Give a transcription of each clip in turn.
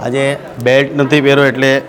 આજે બેલ્ટ નથી પહેર્યો એટલે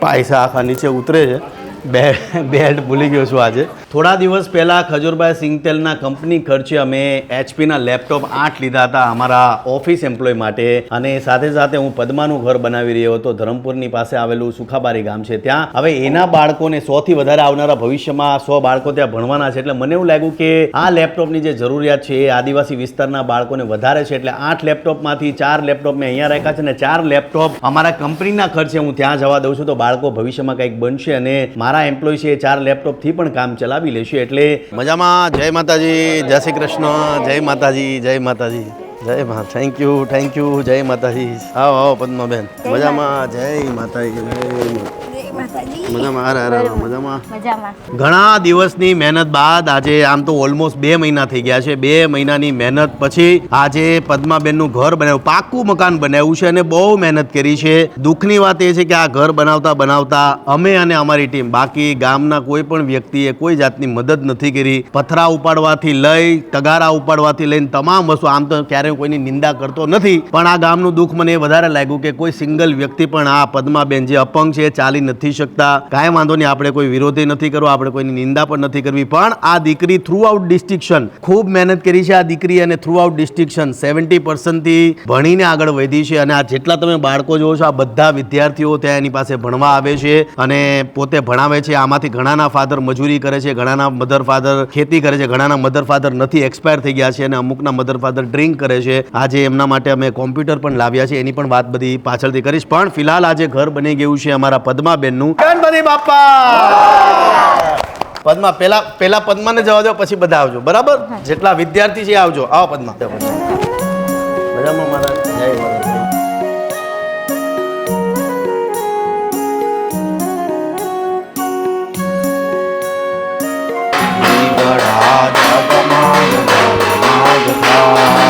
પૈસા આખા નીચે ઉતરે છે. બે બેલ્ટ ભૂલી ગયો છું આજે. થોડા દિવસ પહેલાં ખજૂરભાઈ સિંગતેલના કંપની ખર્ચે અમે એચપીના લેપટોપ આઠ લીધા હતા અમારા ઓફિસ એમ્પ્લોય માટે. અને સાથે સાથે હું પદ્માનું ઘર બનાવી રહ્યો હતો. ધરમપુરની પાસે આવેલું સુખાબારી ગામ છે ત્યાં. હવે એના બાળકોને સોથી વધારે આવનારા ભવિષ્યમાં સો બાળકો ત્યાં ભણવાના છે. એટલે મને એવું લાગ્યું કે આ લેપટોપની જે જરૂરિયાત છે એ આદિવાસી વિસ્તારના બાળકોને વધારે છે. એટલે આઠ લેપટોપમાંથી ચાર લેપટોપ મેં અહીંયા રાખ્યા છે અને ચાર લેપટોપ અમારા કંપનીના ખર્ચે હું ત્યાં જવા દઉં છું. તો બાળકો ભવિષ્યમાં કંઈક બનશે અને મારા એમ્પ્લોય છે એ ચાર લેપટોપથી પણ કામ ચલાવી. લેશે એટલે મજામાં. જય માતાજી જય શ્રી કૃષ્ણ. જય માતાજી જય માતાજી. જય મા થેન્ક યુ થેન્ક યુ જય માતાજી. આવો આવો પદ્માબેન. મજામાં જય માતાજી જય માતાજી. મજામાં મજામાં. મજામાં. ઘણા દિવસની મહેનત બાદ આજે આમ તો ઓલમોસ્ટ બે મહિના થઈ ગયા છે. બે મહિનાની મહેનત પછી આજે પદ્માબેનનું ઘર બનાવ્યું પાક્કું મકાન બનાવ્યું છે અને બહુ મહેનત કરી છે. દુઃખની વાત એ છે કે આ ઘર બનાવતા બનાવતા અમે અને અમારી ટીમ બાકી ગામના કોઈ પણ વ્યક્તિએ કોઈ જાતની મદદ નથી કરી. પથરા ઉપાડવાથી લઈ તગારા ઉપાડવાથી લઈને તમામ વસ્તુ આમ તો ક્યારેય કોઈની નિંદા કરતો નથી. પણ આ ગામનું દુઃખ મને વધારે લાગ્યું કે કોઈ સિંગલ વ્યક્તિ પણ આ પદ્માબેન જે અપંગ છે ચાલી નથી શકતા કાંઈ વાંધો નહીં, આપણે કોઈ વિરોધી નથી કરવો, આપણે કોઈની નિંદા પણ નથી કરવી. પણ આ દીકરી થ્રુ આઉટ ડિસ્ટિક્શન ખૂબ મહેનત કરી છે આ દીકરી અને થ્રુ આઉટ ડિસ્ટિક્શન સેવન્ટી પર્સન્ટથી ભણીને આગળ વધી છે. અને આ જેટલા તમે બાળકો જોવો છો, આ બધા વિદ્યાર્થીઓ ત્યાં એની પાસે ભણવા આવે છે અને પોતે ભણાવે છે. આમાંથી ઘણાના ફાધર મજૂરી કરે છે, ઘણાના મધર ફાધર ખેતી કરે છે, ઘણાના મધર ફાધર નથી એક્સપાયર થઈ ગયા છે અને અમુકના મધર ફાધર ડ્રિંક કરે છે. આજે એમના માટે અમે કોમ્પ્યુટર પણ લાવ્યા છે. એની પણ વાત બધી પાછળથી કરીશ. પણ ફિલહાલ આજે ઘર બની ગયું છે અમારા પદ્માબેનનું. ગણપતિ બાપા! પદમાં પેલા પેલા પદ્માને જવા દો પછી બધા આવજો. બરાબર? જેટલા વિદ્યાર્થી છે આવજો. આવો પદ્મા. મજામાં મારા જય માતા મહાદેવ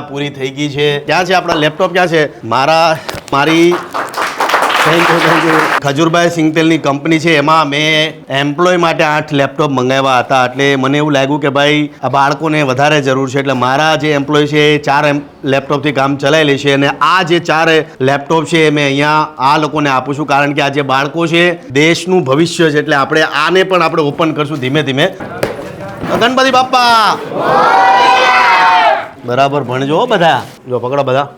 ભાઈ પૂરી થઈ ગઈ છે. ક્યાં છે આપણા લેપટોપ? ક્યાં છે? મારા મારી થેન્ક યુ થેન્ક યુ ખજૂરભાઈ સિંગતેલની કંપની છે. એમાં મેં એમ્પ્લોય માટે આઠ લેપટોપ મંગાવ્યા હતા. એટલે મને એવું લાગ્યું કે ભાઈ આ બાળકોને વધારે જરૂર છે. એટલે મારા જે એમ્પ્લોય છે એ ચાર લેપટોપથી કામ ચલાવી લેશે અને આ જે ચાર લેપટોપ છે એ મેં અહીંયા આ લોકોને આપું છું. કારણ કે આ જે બાળકો છે દેશનું ભવિષ્ય છે. એટલે આપણે આને પણ આપણે ઓપન કરશું ધીમે ધીમે. ગણપતિ બાપ્પા! બરાબર ભણજો બધા. જો પકડો બધા.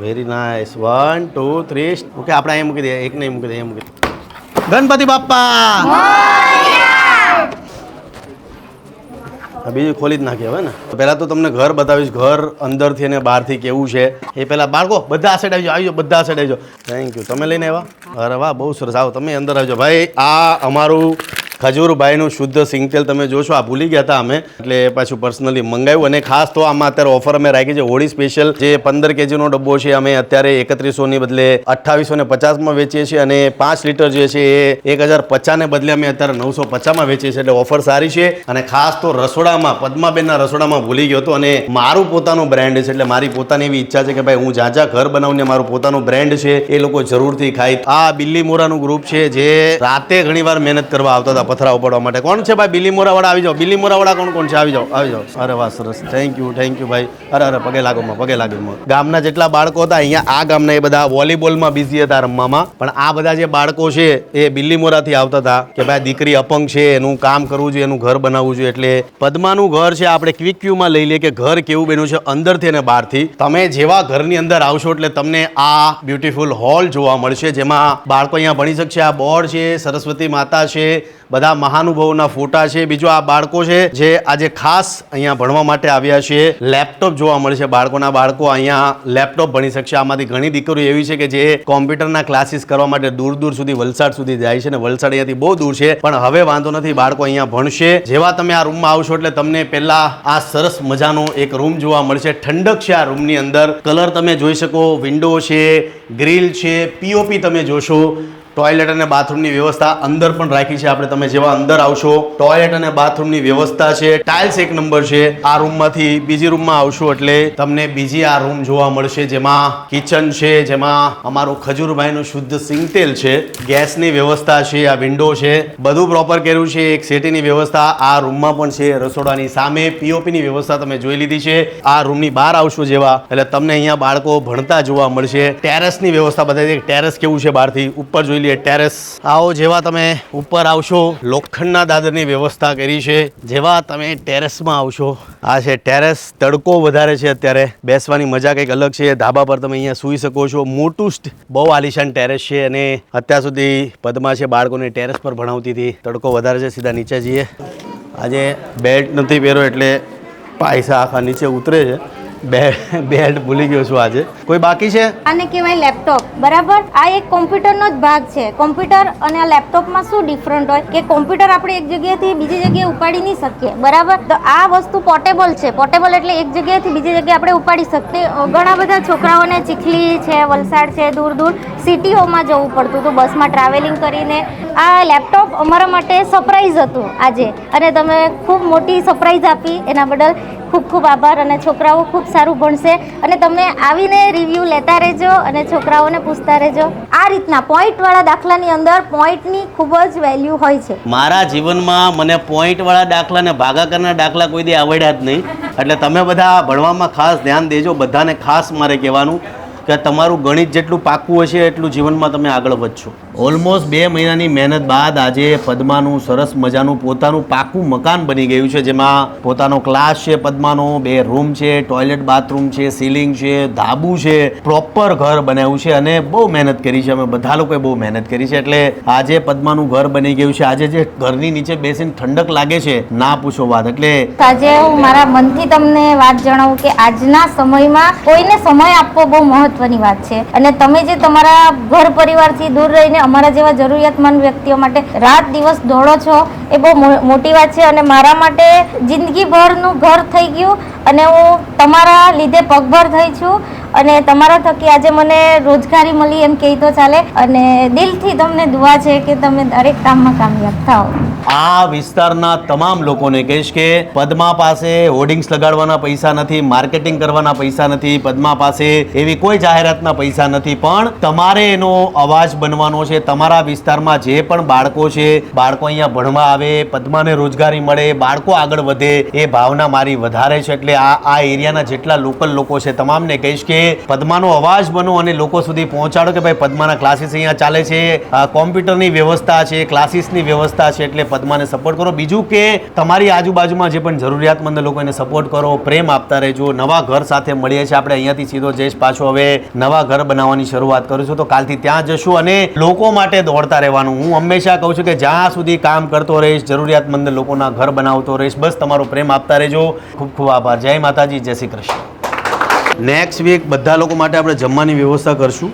Very nice one two three okay, આપણે અહીંયા મૂકી દઈએ. એક નહીં મૂકી દઈએ મૂકી દઈએ. ગણપતિ બાપ્પા. બીજું ખોલી જ નાખીએ હવે ને. પહેલાં તો તમને ઘર બતાવીશ. ઘર અંદરથી અને બહારથી કેવું છે. એ પહેલાં બાળકો, બધા આ સાઈડ આવી જાઓ આવી જાઓ બધા આ સાઈડ આવજો. થેન્ક યુ તમે લઈને આવ્યા? અરે વાહ, બહુ સરસ. આવો, તમે અંદર આવજો. ભાઈ, આ અમારું ખજૂરભાઈનું શુદ્ધ સિંગતેલ તમે જોશો, આ ભૂલી ગયા હતા અમે. એટલે પાછું પર્સનલી મંગાવ્યું અને ખાસ તો આમાં અત્યારે ઓફર અમે રાખી છે, હોળી સ્પેશિયલ જે પંદર કેજીનો ડબ્બો છે, અમે અત્યારે એકત્રીસોની બદલે અઠ્ઠાવીસો ને પચાસમાં વેચીએ છીએ અને પાંચ લીટર જે છે એ એક હજાર પચાસને બદલે અમે અત્યારે નવસો પચાસમાં વેચીએ છીએ. એટલે ઓફર સારી છે અને ખાસ તો રસોડામાં, પદ્માબેનના રસોડામાં ભૂલી ગયો હતો અને મારું પોતાનું બ્રાન્ડ છે, એટલે મારી પોતાની એવી ઈચ્છા છે કે ભાઈ હું જ્યાં ઘર બનાવીને મારું પોતાનું બ્રાન્ડ છે, એ લોકો જરૂરથી ખાય. આ બિલ્લી મોરાનું ગ્રુપ છે જે રાતે ઘણીવાર મહેનત કરવા આવતા હતા. પથરા ઉપાડવા માટે. કોણ છે ભાઈ? બિલી મોરાવાળા આવી જાઓ. બિલી મોરાવાળા કોણ કોણ છે? આવી જાઓ આવી જાઓ. અરે વાહ, સરસ. થેન્ક યુ થેન્ક યુ ભાઈ. અરે અરે, પગે લાગો માં, પગે લાગો માં. ગામના જેટલા બાળકો હતા, અહીંયા આ ગામના એ બધા વોલીબોલમાં બિઝી હતા રમવામાં. પણ આ બધા જે બાળકો છે, એ બિલ્લી મોરાથી આવતા હતા કે ભાઈ, દીકરી અપંગ છે, એનું કામ કરવું જોઈએ, એનું ઘર બનાવવું જોઈએ. એટલે પદ્માનું ઘર છે, આપણે ક્વિક ક્યુમાં લઈ લઈએ કે ઘર કેવું બન્યું છે અંદરથી અને બહારથી. તમે જેવા ઘરની અંદર આવશો એટલે તમને આ બ્યુટીફુલ હોલ જોવા મળશે, જેમાં બાળકો અહીંયા ભણી શકશે. આ બોર્ડ છે, સરસ્વતી માતા છે બધા મહાનુભાવોના ફોટા છે. બીજું આ બાળકો છે જે આજે ખાસ અહીંયા ભણવા માટે આવ્યા છે. લેપટોપ જોવા મળશે બાળકોના. બાળકો અહીંયા લેપટોપ ભણી શકશે. આમાંથી ઘણી દીકરીઓ એવી છે કે જે કોમ્પ્યુટરના ક્લાસીસ કરવા માટે દૂર દૂર સુધી, વલસાડ સુધી જાય છે ને વલસાડ અહીંયાથી બહુ દૂર છે. પણ હવે વાંધો નથી, બાળકો અહીંયા ભણશે. જેવા તમે આ રૂમમાં આવશો એટલે તમને પહેલા આ સરસ મજાનો એક રૂમ જોવા મળશે. ઠંડક છે આ રૂમની અંદર. કલર તમે જોઈ શકો, વિન્ડો છે, ગ્રીલ છે પીઓપી તમે જોશો. ટોયલેટ અને બાથરૂમની વ્યવસ્થા અંદર પણ રાખી છે. આપણે તમે જેવા અંદર આવશો ટોયલેટ અને બાથરૂમની વ્યવસ્થા છે. ટાઇલ્સ એક નંબર છે. આ રૂમમાંથી બીજી રૂમમાં આવશો એટલે તમને બીજી આ રૂમ જોવા મળશે, જેમાં કિચન છે, જેમાં અમારું ખજૂરભાઈનું શુદ્ધ સિંગતેલ છે. ગેસની વ્યવસ્થા છે, આ વિન્ડો છે. બધું પ્રોપર કર્યું છે. એક સેટીની વ્યવસ્થા આ રૂમમાં પણ છે. રસોડાની સામે પીઓપીની વ્યવસ્થા તમે જોઈ લીધી છે. આ રૂમની બહાર આવશો જેવા. એટલે તમને અહીંયા બાળકો ભણતા જોવા મળશે. ટેરેસની વ્યવસ્થા બતાવી ટેરેસ કેવું છે બહારથી? ઉપર જોઈ લઈએ ટેરેસ. આવો જેવા તમે ઉપર આવશો, લોખંડના દાદરની વ્યવસ્થા કરી છે, જેવા તમે ટેરેસમાં આવશો. આ છે ટેરેસ, તડકો વધારે છે અત્યારે. બેસવાની મજા કંઈક અલગ છે. ધાબા પર તમે અહીંયા સૂઈ શકો છો. મોટું બહુ આલિશાન ટેરેસ છે અને અત્યાર સુધી પદ્મા છે બાળકોને ટેરેસ પર ભણાવતી હતી. તડકો વધારે છે, સીધા નીચે જઈએ. આજે બેલ્ટ નથી પહેર્યો એટલે પૈસા આખા નીચે ઉતરે છે. બેલ્ટ ભૂલી ગયો છું આજે. કોઈ બાકી છે? આને કહેવાય લેપટોપ. બરાબર? આ એક કોમ્પ્યુટરનો જ ભાગ છે. કોમ્પ્યુટર અને આ લેપટોપમાં શું ડિફરન્ટ હોય? કે કોમ્પ્યુટર આપણે એક જગ્યાએથી બીજી જગ્યાએ ઉપાડી નહીં શકીએ. બરાબર? તો આ વસ્તુ પોર્ટેબલ છે. પોર્ટેબલ એટલે એક જગ્યાએથી બીજી જગ્યાએ આપણે ઉપાડી શકીએ. ઘણા બધા છોકરાઓને ચીખલી છે, વલસાડ છે, દૂર દૂર સિટીઓમાં જવું પડતું હતું. બસમાં ટ્રાવેલિંગ કરીને. આ લેપટોપ અમારા માટે સરપ્રાઈઝ હતું આજે. અને તમે ખૂબ મોટી સરપ્રાઈઝ આપી એના બદલ. ખૂબ ખૂબ આભાર અને છોકરાઓ ખૂબ સારું ભણશે. અને તમે આવીને રિવ્યૂ લેતા રહેજો અને છોકરાઓને પૂછતા રહેજો. આ રીતના પોઈન્ટવાળા દાખલાની અંદર પોઈન્ટની ખૂબ જ વેલ્યુ હોય છે. મારા જીવનમાં મને પોઈન્ટવાળા દાખલા ને ભાગાકારના દાખલા કોઈ દી આવડ્યા જ નહીં. એટલે તમે બધા ભણવામાં ખાસ ધ્યાન દેજો, બધાને ખાસ મારે કહેવાનું. કે તમારું ગણિત જેટલું પાકું હશે એટલું જીવનમાં તમે આગળ વધશો. ઓલમોસ્ટ બે મહિનાની મહેનત બાદ આજે પદ્માનું સરસ મજાનું પોતાનું પાકું મકાન બની ગયું છે જેમાં પોતાનો ક્લાસ છે પદ્માનો બે રૂમ છે ટોયલેટ બાથરૂમ છે સીલિંગ છે ધાબુ છે પ્રોપર ઘર બનાવ્યું છે અને બહુ મહેનત કરી છે. અમે બધા લોકોએ બહુ મહેનત કરી છે. એટલે આજે પદ્માનું ઘર બની ગયું છે. આજે જે ઘરની નીચે બેસીને ઠંડક લાગે છે ના પૂછો વાત. એટલે આજે હું મારા મનથી તમને વાત જણાવું કે આજના સમયમાં કોઈને સમય આપવો બહુ મહત્વની વાત છે. અને તમે જે તમારા ઘર પરિવારથી દૂર રહીને અમારા જેવા જરૂરિયાતમંદ વ્યક્તિઓ માટે રાત દિવસ દોડો છો, એ બહુ મોટી વાત છે અને મારા માટે જિંદગીભરનું ઘર થઈ ગયું અને હું તમારા લીધે પગભર થઈ છું. અને તમારા થકી આજે મને રોજગારી મળી એમ કહી તો ચાલે. અને દિલથી તમને દુઆ છે કે તમે દરેક કામમાં કામયાબ થાઓ. આ વિસ્તારના તમામ લોકોને કહીશ કે પદ્મા પાસે હોર્ડિંગ્સ લગાડવાના પૈસા નથી, માર્કેટિંગ કરવાના પૈસા નથી, પદ્મા પાસે એવી કોઈ જાહેરાતના પૈસા નથી, પણ તમારે એનો અવાજ બનવાનો છે. તમારા વિસ્તારમાં જે પણ બાળકો છે, બાળકો અહીંયા ભણવા આવે, પદ્માને રોજગારી મળે, બાળકો આગળ વધે, એ ભાવના મારી વધારે છે. એટલે આ આ એરિયાના જેટલા લોકલ લોકો છે, તમામને કહીશ કે પદ્માનો અવાજ બનો અને લોકો સુધી પહોંચાડો કે ભાઈ પદ્માના ક્લાસીસ અહીંયા ચાલે છે. કોમ્પ્યુટરની વ્યવસ્થા છે ક્લાસીસની વ્યવસ્થા છે એટલે પદ્માને સપોર્ટ કરો. બીજું કે તમારી આજુબાજુમાં જે પણ જરૂરિયાતમંદ લોકો એને સપોર્ટ કરો, પ્રેમ આપતા રહેજો. નવા ઘર સાથે મળીએ છીએ આપણે. અહીંયાથી સીધો જઈશ પાછો હવે નવા ઘર બનાવવાની શરૂઆત કરીશું તો કાલથી ત્યાં જશું અને લોકો માટે દોડતા રહેવાનું. હું હંમેશા કહું છું કે જ્યાં સુધી કામ કરતો રહીશ, જરૂરિયાતમંદ લોકોના ઘર બનાવતો રહીશ, બસ તમારો પ્રેમ આપતા રહેજો. ખૂબ ખૂબ આભાર. જય માતાજી. જય શ્રી કૃષ્ણ. નેક્સ્ટ વીક બધા લોકો માટે આપણે જમવાની વ્યવસ્થા કરશું.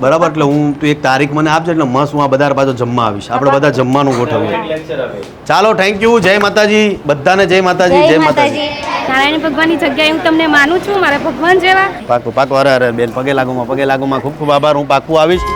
બરાબર? એટલે હું તું એક તારીખ મને આપજે એટલે મસ્ત હું આ બધા પાછો જમવા આવીશ. આપણે બધા જમવાનું ગોઠવીએ. ચાલો થેન્ક યુ જય માતાજી. બધાને જય માતાજી જય માતાજી. નારાયણ ભગવાનની જગ્યાએ હું તમને માનું છું મારા ભગવાન જેવા. પાકું પાકું અરે અરે બેન પગે લાગુમાં પગે લાગુમાં ખૂબ ખૂબ આભાર. હું પાકું આવીશ.